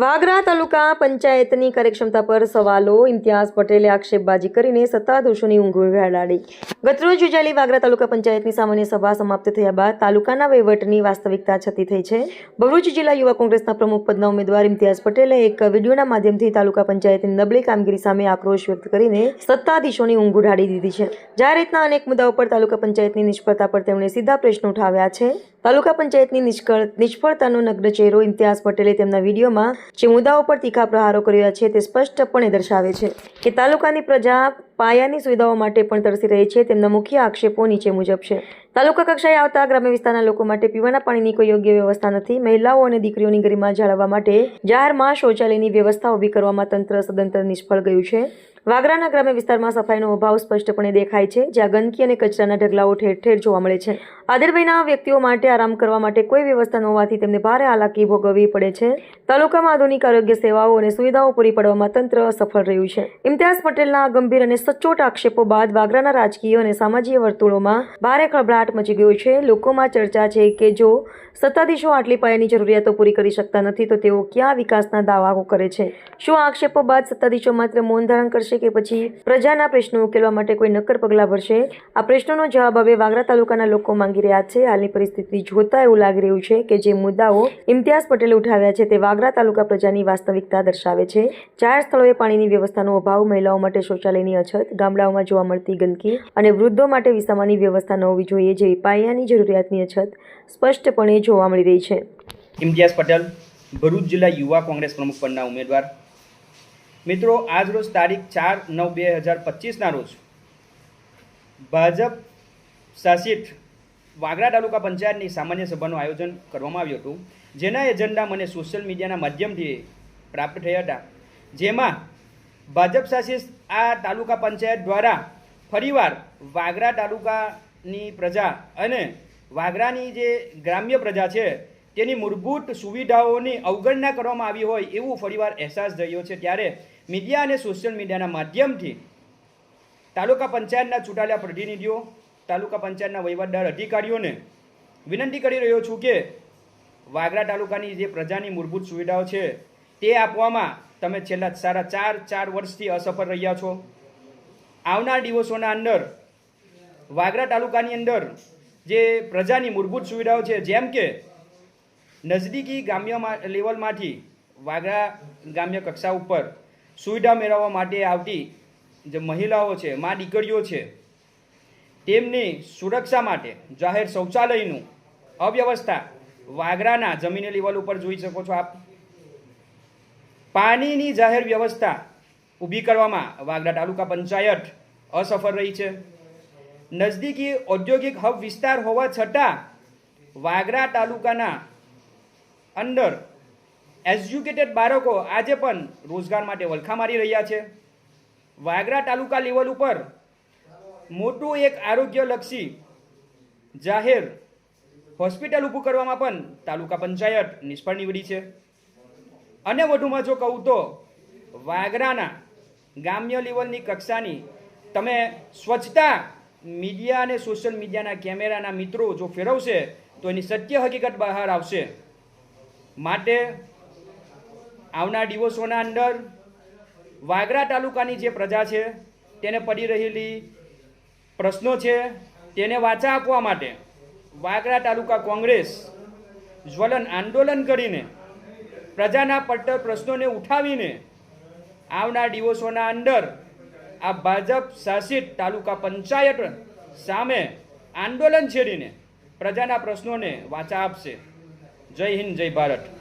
વાગરા તાલુકા પંચાયતની કાર્યક્ષમતા પર સવાલો, ઇમ્તિયાઝ પટેલે આક્ષેપબાજી કરીને સત્તાધીશોની ઊંઘ ઉડાડી ગતરોજ યોજાયેલી વાગરા તાલુકા પંચાયતની સામાન્ય સભા સમાપ્ત થયા બાદ તાલુકાના વહીવટની વાસ્તવિકતા છતી થઈ છે. ભરૂચ જિલ્લા યુવા કોંગ્રેસના પ્રમુખ પદના ઉમેદવાર ઇમ્તિયાઝ પટેલે એક વિડીયોના માધ્યમથી તાલુકા પંચાયતની નબળી કામગીરી સામે આક્રોશ વ્યક્ત કરીને સત્તાધીશોની ઊંઘ ઉડાડી દીધી છે. જે રીતના અનેક મુદ્દાઓ પર તાલુકા પંચાયતની નિષ્ફળતા પર તેમણે સીધા પ્રશ્નો ઉઠાવ્યા છે. તાલુકા પંચાયતની નિષ્ફળ નિષ્ફળતાનો નગ્ન ચહેરો ઇમ્તિયાઝ પટેલે તેમના વિડીયોમાં જે મુદ્દાઓ પર તીખા પ્રહારો કર્યા છે તે સ્પષ્ટપણે દર્શાવે છે કે તાલુકાની પ્રજા પાયાની સુવિધાઓ માટે પણ તરસી રહી છે તેમના મુખ્ય આક્ષેપો નીચે મુજબ છે. તાલુકા કક્ષાએ આવતા ગ્રામ્ય વિસ્તારના લોકો માટે પીવાના પાણીની કોઈ યોગ્ય વ્યવસ્થા નથી. મહિલાઓ અને દીકરીઓની ગરિમા જાળવવા માટે જાહેરમાં શૌચાલયની વ્યવસ્થા ઊભી કરવામાં તંત્ર સદંતર નિષ્ફળ ગયું છે. વાગરાના ગ્રામ્ય વિસ્તારમાં સફાઈનો અભાવ સ્પષ્ટપણે દેખાય છે, જ્યાં ગંદકી અને કચરાના ઢગલાઓ ઠેર ઠેર જોવા મળે છે. આદરભાઈના વ્યક્તિઓ માટે આરામ કરવા માટે કોઈ વ્યવસ્થા ન હોવાથી તેમને ભારે હાલાકી ભોગવવી પડે છે. તાલુકામાં આધુનિક આરોગ્ય સેવાઓ અને સુવિધાઓ પૂરી પાડવામાં તંત્ર અસફળ રહ્યું છે. ઇમ્તિયાઝ પટેલના ગંભીર અને સચોટ આક્ષેપો બાદ વાગરાના રાજકીય અને સામાજિક વર્તુળોમાં ભારે ખળભળાટ મચી ગયો છે. લોકોમાં ચર્ચા છે કે જો સત્તાધીશો આટલી પાયાની જરૂરિયાતો પૂરી કરી શકતા નથી, તો તેઓ ક્યાં વિકાસના દાવાઓ કરે છે? શું આક્ષેપો બાદ સત્તાધીશો માત્ર મૌન ધારણ કરશે? કે પછી પ્રજાના પ્રશ્નો ઉકેલવા માટે કોઈ નક્કર પગલાં ભરશે? આ પ્રશ્નોનો જવાબ હવે વાગરા તાલુકાના લોકો માંગી રહ્યા છે. હાલની પરિસ્થિતિ જોતા એવું લાગી રહ્યું છે કે જે મુદ્દાઓ ઇમ્તિયાઝ પટેલે ઉઠાવ્યા છે તે વાગરા તાલુકા પ્રજાની વાસ્તવિકતા દર્શાવે છે. જાહેર સ્થળોએ પાણીની વ્યવસ્થાનો અભાવ મહિલાઓ માટે શૌચાલયની અછત, ગામડાઓમાં જોવા મળતી ગંદકી અને વૃદ્ધો માટે વિસામાની વ્યવસ્થા ન હોવી જોઈએ જેવી પાયાની જરૂરિયાતની અછત સ્પષ્ટપણે જોવા મળી રહી છે. ઇમ્તિયાઝ પટેલ, ભરૂચ જિલ્લા યુવા કોંગ્રેસ પ્રમુખ પદના ઉમેદવાર મિત્રો, આજ રોજ તારીખ ચાર નવ બે હજાર પચીસના રોજ ભાજપ શાસિત વાગરા તાલુકા પંચાયતની સામાન્ય સભાનું આયોજન કરવામાં આવ્યું હતું, જેના એજન્ડા મને સોશિયલ મીડિયાના માધ્યમથી પ્રાપ્ત થયા હતા. જેમાં ભાજપ શાસિત આ તાલુકા પંચાયત દ્વારા ફરીવાર વાગરા તાલુકાની પ્રજા અને વાગરાની જે ગ્રામ્ય પ્રજા છે તેની મૂળભૂત સુવિધાઓની અવગણના કરવામાં આવી હોય એવું ફરીવાર અહેસાસ થયો છે. ત્યારે મીડિયા અને સોશિયલ મીડિયાના માધ્યમથી તાલુકા પંચાયતના ચૂંટાયેલા પ્રતિનિધિઓ, તાલુકા પંચાયતના વહીવટદાર અધિકારીઓને વિનંતી કરી રહ્યો છું કે વાગરા તાલુકાની જે પ્રજાની મૂળભૂત સુવિધાઓ છે તે આપવામાં તમે છેલ્લા સારા ચાર ચાર વર્ષથી અસફળ રહ્યા છો. આવનાર દિવસોના અંદર વાગરા તાલુકાની અંદર જે પ્રજાની મૂળભૂત સુવિધાઓ છે, જેમ કે નજદીકી ગ્રામ્ય લેવલમાંથી વાગરા ગ્રામ્ય કક્ષા ઉપર સુવિધા મેળવવા માટે આવતી જે મહિલાઓ છે, મા દીકરીઓ છે, તેમની સુરક્ષા માટે જાહેર શૌચાલયનું અવ્યવસ્થા વાગરાના જમીન લેવલ ઉપર જોઈ શકો છો આપ. પાણીની જાહેર વ્યવસ્થા ઊભી કરવામાં વાગરા તાલુકા પંચાયત અસફળ રહી છે. નજદીકી ઔદ્યોગિક હબ વિસ્તાર હોવા છતાં વાગરા તાલુકાના અંદર એજ્યુકેટેડ બાળકો આજે પણ રોજગાર માટે વલખા મારી રહ્યા છે. વાગરા તાલુકા લેવલ ઉપર મોટું એક આરોગ્યલક્ષી જાહેર હોસ્પિટલ ઊભું કરવામાં પણ તાલુકા પંચાયત નિષ્ફળ નીવડી છે. અને વધુમાં જો કહું તો વાગરાના ગ્રામ્ય લેવલની કક્ષાની તમે સ્વચ્છતા મીડિયા અને સોશિયલ મીડિયાના કેમેરાના મિત્રો જો ફેરવશે તો એની સત્ય હકીકત બહાર આવશે. માટે આવનાર દિવસોના અંદર વાગરા તાલુકાની જે પ્રજા છે, તેને પડી રહેલી પ્રશ્નો છે, તેને વાચા આપવા માટે વાગરા તાલુકા કોંગ્રેસ જ્વલન આંદોલન કરીને પ્રજાના પડતર પ્રશ્નોને ઉઠાવીને આવનાર દિવસોના અંદર આ ભાજપ શાસિત તાલુકા પંચાયત સામે આંદોલન છેડીને પ્રજાના પ્રશ્નોને વાચા આપશે. જય હિન્દ જય ભારત.